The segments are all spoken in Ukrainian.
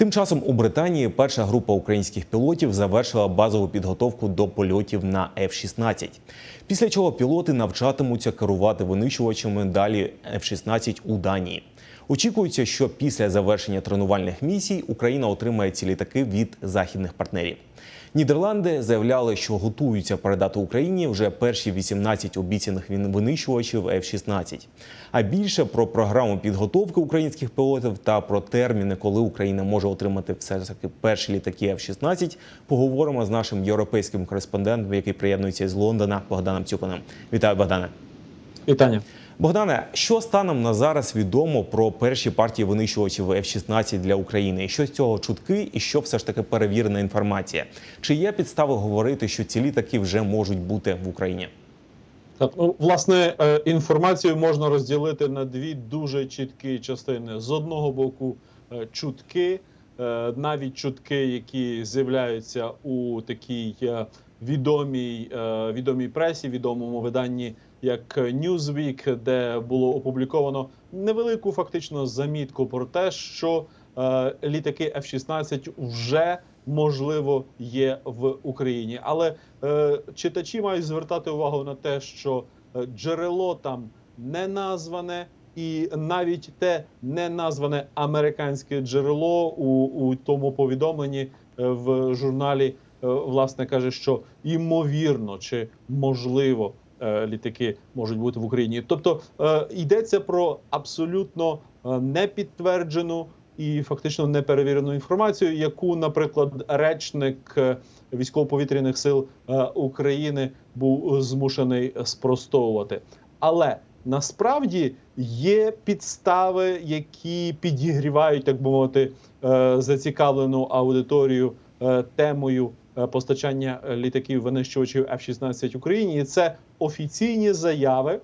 Тим часом у Британії перша група українських пілотів завершила базову підготовку до польотів на F-16. Після чого пілоти навчатимуться керувати винищувачами далі F-16 у Данії. Очікується, що після завершення тренувальних місій Україна отримає ці літаки від західних партнерів. Нідерланди заявляли, що готуються передати Україні вже перші 18 обіцяних винищувачів F-16. А більше про програму підготовки українських пілотів та про терміни, коли Україна може отримати все ж таки перші літаки F-16, поговоримо з нашим європейським кореспондентом, який приєднується з Лондона, Богданом Цюпаним. Вітаю, Богдане. Вітання. Богдане, що станом на зараз відомо про перші партії винищувачів F-16 для України? Що з цього чутки, і що все ж таки перевірена інформація? Чи є підстави говорити, що ці літаки вже можуть бути в Україні? Так, ну, власне, е, інформацію можна розділити на дві дуже чіткі частини. З одного боку, е, чутки, е, навіть чутки, які з'являються у такій відомій, відомій пресі, відомому виданні як Newsweek, де було опубліковано невелику фактично замітку про те, що е, літаки F-16 вже можливо є в Україні. Але е, читачі мають звертати увагу на те, що е, джерело там не назване, і навіть те не назване американське джерело у, у тому повідомленні е, в журналі, е, власне каже, що ймовірно чи можливо. Е, Літаки можуть бути в Україні, тобто е, йдеться про абсолютно е, непідтверджену і фактично неперевірену інформацію, яку, наприклад, речник військово-повітряних сил України був змушений спростовувати. Але насправді є підстави, які підігрівають, так би мовити, зацікавлену аудиторію темою постачання літаків винищувачів F-16 Україні. І це офіційні заяви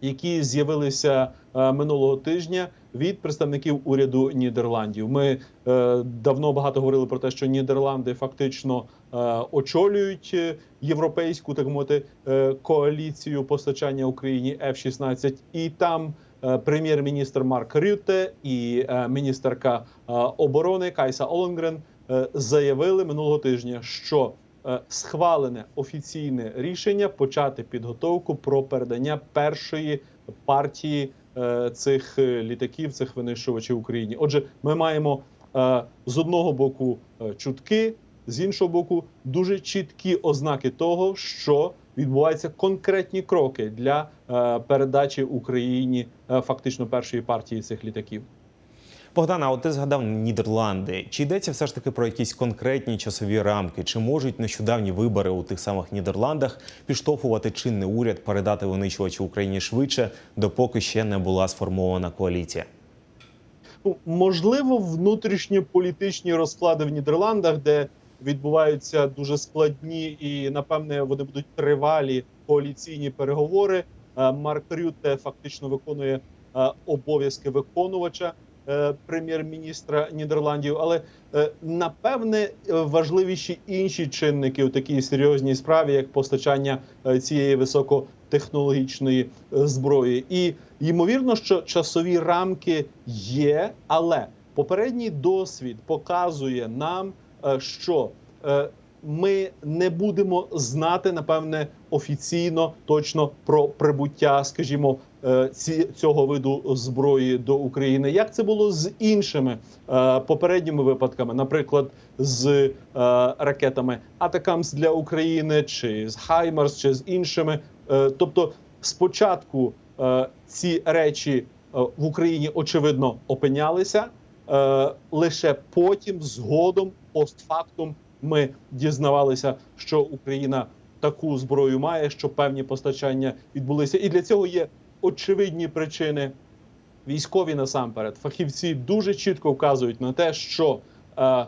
які з'явилися е, минулого тижня від представників уряду Нідерландів. Ми е, давно багато говорили про те, що Нідерланди фактично е, очолюють е, європейську так мовити е, коаліцію постачання Україні F-16. і там. е, Прем'єр-міністр Марк Рютте і е, міністерка е, оборони Кайса Оленгрен е, заявили минулого тижня, що е, схвалене офіційне рішення почати підготовку про передання першої партії е, цих е, літаків, цих винищувачів Україні. Отже, ми маємо е, з одного боку е, чутки, з іншого боку, дуже чіткі ознаки того, що відбуваються конкретні кроки для е, передачі Україні е, фактично першої партії цих літаків. Богдана, от ти згадав Нідерланди. Чи йдеться все ж таки про якісь конкретні часові рамки? Чи можуть нещодавні вибори у тих самих Нідерландах підштовхувати чинний уряд передати винищувачі Україні швидше, допоки ще не була сформована коаліція? Ну, можливо, внутрішньополітичні розклади в Нідерландах, де відбуваються дуже складні і напевне вони будуть тривалі коаліційні переговори. Е, Марк Рютте фактично виконує е, обов'язки виконувача прем'єр-міністра Нідерландів. Але е, напевне е, важливіші інші чинники у такій серйозній справі, як постачання е, цієї високотехнологічної е, зброї, і ймовірно, що часові рамки є, але попередній досвід показує нам, е, що е, ми не будемо знати напевне офіційно точно про прибуття, скажімо, е, ці цього виду зброї до України. Як це було з іншими е, попередніми випадками, наприклад, з е, ракетами Атакамс для України, чи з Хаймарс, чи з іншими. Тобто, спочатку ці речі в Україні очевидно опинялися. Лише потім, згодом, постфактум, ми дізнавалися, що Україна таку зброю має, що певні постачання відбулися, і для цього є очевидні причини. Військові насамперед, фахівці дуже чітко вказують на те, що е,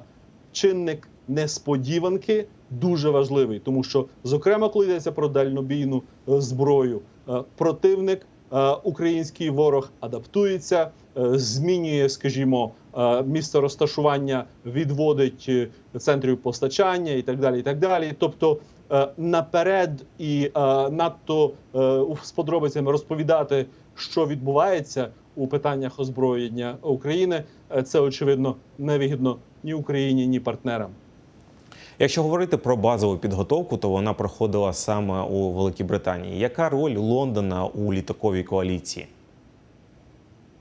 чинник несподіванки дуже важливий, тому що, зокрема, коли йдеться про дальнобійну е, зброю, е, противник, е, український ворог адаптується, е, змінює, скажімо, місце розташування, відводить е, центрів постачання і так далі. І так далі. Тобто е, наперед і е, надто е, з подробицями розповідати, що відбувається у питаннях озброєння України. Е, Це очевидно невигідно ні Україні, ні партнерам. Якщо говорити про базову підготовку, то вона проходила саме у Великій Британії. Яка роль Лондона у літаковій коаліції?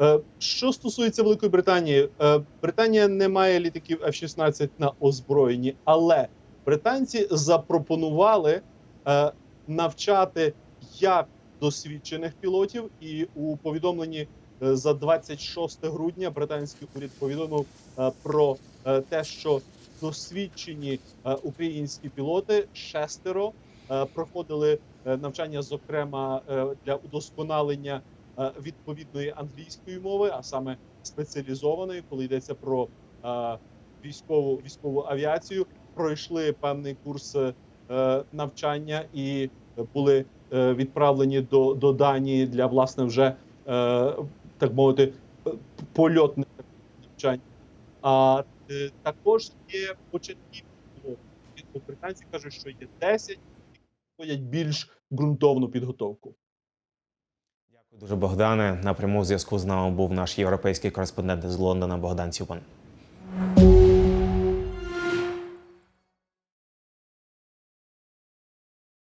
Е, Що стосується Великої Британії, е, Британія не має літаків F-16 на озброєнні, але британці запропонували е, навчати як досвідчених пілотів, і у повідомленні за 26 грудня британський уряд повідомив про те, що досвідчені українські пілоти шестеро проходили навчання, зокрема для удосконалення відповідної англійської мови, а саме спеціалізованої, коли йдеться про е, військову військову авіацію, пройшли певний курс е, навчання і були е, відправлені до, до Данії для власне вже е, так мовити е, польотних навчань. А е, також є. Тобто Британці кажуть, що є 10, які проходять більш ґрунтовну підготовку. Дуже, Богдане. На прямому зв'язку з нами був наш європейський кореспондент з Лондона Богдан Цюпан.